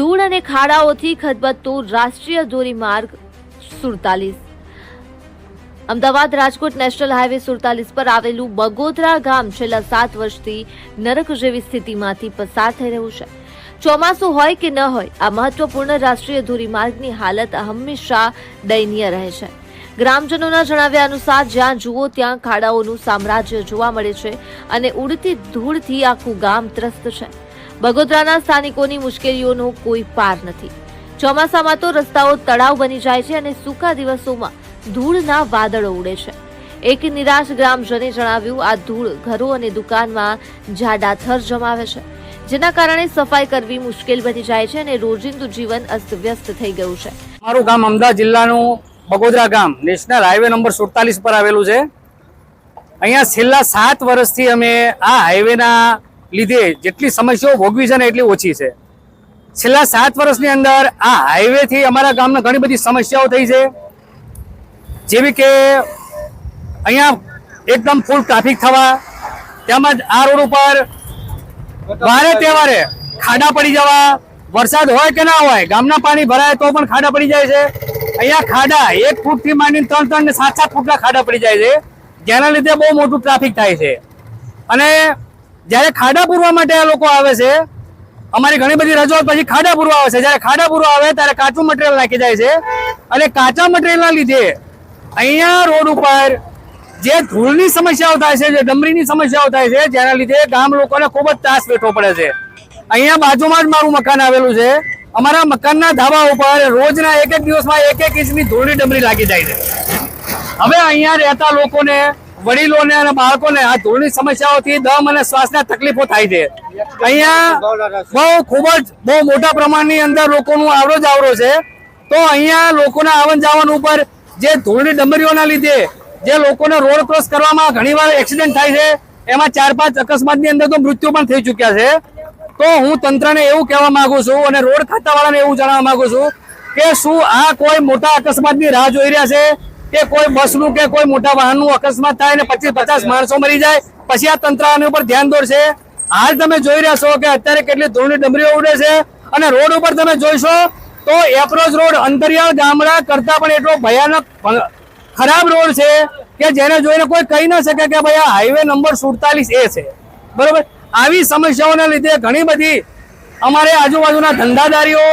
ધૂળ અને ખાડાઓથી ખદબદતો રાષ્ટ્રીય ધોરીમાર્ગ સુડતાલીસ. અમદાવાદ રાજકોટ નેશનલ હાઈવે સુડતાલીસ પર આવેલું બગોદરા ગામ છેલ્લા સાત વર્ષથી નરક જેવી સ્થિતિમાંથી પસાર થઈ રહ્યું છે. ચોમાસું હોય કે ન હોય, આ મહત્વપૂર્ણ રાષ્ટ્રીય ધોરીમાર્ગની હાલત હંમેશા દયનીય રહે છે. ગ્રામજનોના જણાવ્યા અનુસાર, જ્યાં જુઓ ત્યાં ખાડાઓનું સામ્રાજ્ય જોવા મળે છે અને ઉડતી ધૂળથી આખું ગામ ત્રસ્ત છે. બગોદરાના સ્થાનિકોની મુશ્કેલીઓનો કોઈ પાર નથી. ચોમાસામાં તો રસ્તાઓ તળાવ બની જાય છે અને સૂકા દિવસોમાં ધૂળના વાદળો ઉડે છે. એક નિરાશ ગ્રામજને જણાવ્યું, આ ધૂળ ઘરો અને દુકાનમાં જાડા થર જમાવે છે, જેના કારણે સફાઈ કરવી મુશ્કેલ બની જાય છે અને રોજિંદુ જીવન અસ્તવ્યસ્ત થઈ ગયું છે. મારું ગામ અમદાવાદ જિલ્લાનું બગોદરા ગામ, નેશનલ હાઈવે નંબર સુડતાલીસ પર આવેલું છે. અહીંયા છેલ્લા સાત વર્ષથી અમે આ હાઈવેના લીધે જેટલી સમસ્યાઓ ભોગવી છે ને એટલી ઓછી છે. છેલ્લા સાત વર્ષની અંદર આ હાઈવેથી અમારા ગામમાં ઘણી બધી સમસ્યાઓ થઈ છે. જેવી કે અહીંયા એકદમ ફૂલ ટ્રાફિક થવા, તેમજ આ રોડ ઉપર વારે તહેવારે ખાડા પડી જવા, વરસાદ હોય કે ના હોય, ગામના પાણી ભરાય તો પણ ખાડા પડી જાય છે. અહીંયા ખાડા એક ફૂટથી માંડીને ત્રણ ત્રણ ને સાત સાત ફૂટના ખાડા પડી જાય છે. જેના લીધે બહુ મોટું ટ્રાફિક થાય છે. અને જ્યારે ખાડા પૂરવા માટે આ લોકો આવે છે, અમારી ઘણી બધી રજૂઆત પછી ખાડા પૂરવા આવે છે. જ્યારે ખાડા પૂરવા આવે, ત્યારે કાચું મટીરિયલ નાખી જાય છે. અને કાચા મટીરિયલના લીધે અહીંયા રોડ ઉપર જે ધૂળની સમસ્યાઓ થાય છે, જે ડમરીની સમસ્યાઓ થાય છે, જેના લીધે ગામ લોકોને ખૂબ જ ત્રાસ વેઠવો પડે છે. અહીંયા બાજુમાં જ મારું મકાન આવેલું છે. અમારા મકાનના ધાબા ઉપર રોજના એક એક દિવસમાં એક એક ઇંચની ધૂળની ડમરી લાગી જાય છે. હવે અહીંયા રહેતા લોકોને વડીલોને અને બાળકોને આ ધૂળની સમસ્યાઓથી દમ અને શ્વાસના તકલીફો થાય છે. અહીંયા બહુ ખૂબ જ, બહુ મોટા પ્રમાણની અંદર લોકોનું આવરો જ આવરો છે. તો અહીંયા લોકોના આવન જાવન ઉપર જે ધૂળની ડમરીઓના લીધે જે લોકોને રોડ ક્રોસ કરવામાં ઘણીવાર એક્સિડન્ટ થાય છે, એમાં ચાર પાંચ અકસ્માતની અંદર તો મૃત્યુ પણ થઈ ચૂક્યા છે. તો હું તંત્રને એવું કહેવા માંગુ છું અને રોડ ખાતાવાળાને એવું જણાવવા માંગુ છું કે શું આ કોઈ મોટા અકસ્માતની રાહ જોઈ રહ્યા છે? કે કોઈ બસનું કે કોઈ મોટા વાહનનું અકસ્માત થાય ને પચીસ પચાસ માણસો મરી જાય, પછી આ તંત્ર આની ઉપર ધ્યાન દોરશે. હાલ તમે જોઈ રહ્યા છો કે અત્યારે કેટલી ધૂળની ડમરીઓ ઉડે છે અને રોડ ઉપર તમે જોઈશો તો એપ્રોચ રોડ અંતરિયાળ ગામડા કરતા પણ એટલો ભયાનક ખરાબ રોડ છે કે જેને જોઈને કોઈ કહી ન શકે કે ભાઈ આ હાઈવે નંબર સુડતાલીસ એ છે. બરોબર? આવી સમસ્યાઓના લીધે ઘણી બધી અમારે આજુબાજુના ધંધાદારીઓ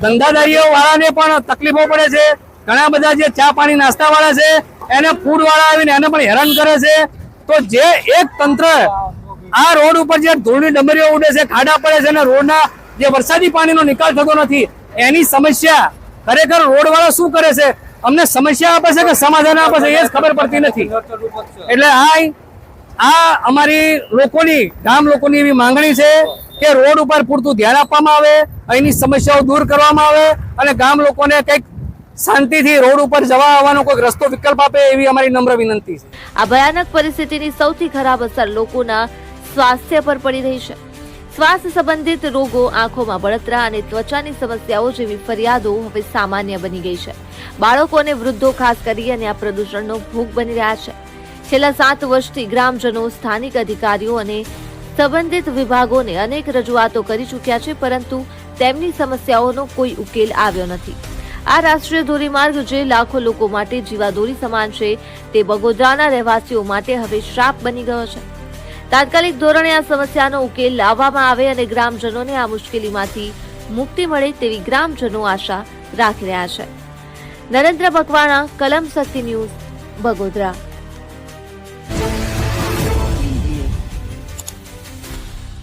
ધંધાદારીઓ વાળાને પણ તકલીફો પડે છે. ઘણા બધા જે ચા પાણી નાસ્તા વાળા છે, એને ફૂડ વાળા આવીને એને પણ હેરાન કરે છે. તો જે એક તંત્ર આ રોડ ઉપર જે ધૂળની ડમરીઓ ઉડે છે, ખાડા પડે છે અને રોડના જે વરસાદી પાણીનો નિકાલ થતો નથી, એની સમસ્યા ખરેખર રોડ વાળા શું કરે છે? અમને સમસ્યા આપે છે કે સમાધાન આપે છે, એ જ ખબર પડતી નથી. એટલે આ આ અમારી લોકોની, ગામ લોકોની એવી માંગણી છે કે રોડ ઉપર પૂરતું ધ્યાન આપવામાં આવે, અહીંની સમસ્યાઓ દૂર કરવામાં આવે અને ગામ લોકોને કંઈક શાંતિથી રોડ ઉપર જવા આવવાનો કોઈ રસ્તો વિકલ્પ આપે એવી અમારી નમ્ર વિનંતી છે. આ ભયાનક પરિસ્થિતિની સૌથી ખરાબ અસર લોકોના સ્વાસ્થ્ય પર પડી રહી છે. શ્વાસ સંબંધિત રોગો આંખોમાં બળતરા અને ત્વચાની સમસ્યાઓ જેવી ફરિયાદો હવે સામાન્ય બની ગઈ છે. બાળકો અને વૃદ્ધો ખાસ કરી અને આ પ્રદૂષણનો ભોગ બની રહ્યા છે. છેલ્લા સાત વર્ષથી ગ્રામજનો, સ્થાનિક અધિકારીઓ અને સંબંધિત વિભાગોને અનેક રજૂઆતો કરી ચૂક્યા છે, પરંતુ તેમની સમસ્યાઓનો કોઈ ઉકેલ આવ્યો નથી. આ રાષ્ટ્રીય ધોરીમાર્ગ જે લાખો લોકો માટે જીવાદોરી સમાન છે, તે બગોદરાના રહેવાસીઓ માટે હવે શ્રાપ બની ગયો છે. તાત્કાલિક ધોરણે આ સમસ્યાનો ઉકેલ લાવવામાં આવે અને ગ્રામજનોને આ મુશ્કેલીમાંથી મુક્તિ મળે તેવી ગ્રામજનો આશા રાખી રહ્યા છે. નરેન્દ્ર બકવાણા કલમ શક્તિ ન્યૂઝ, બગોદરા.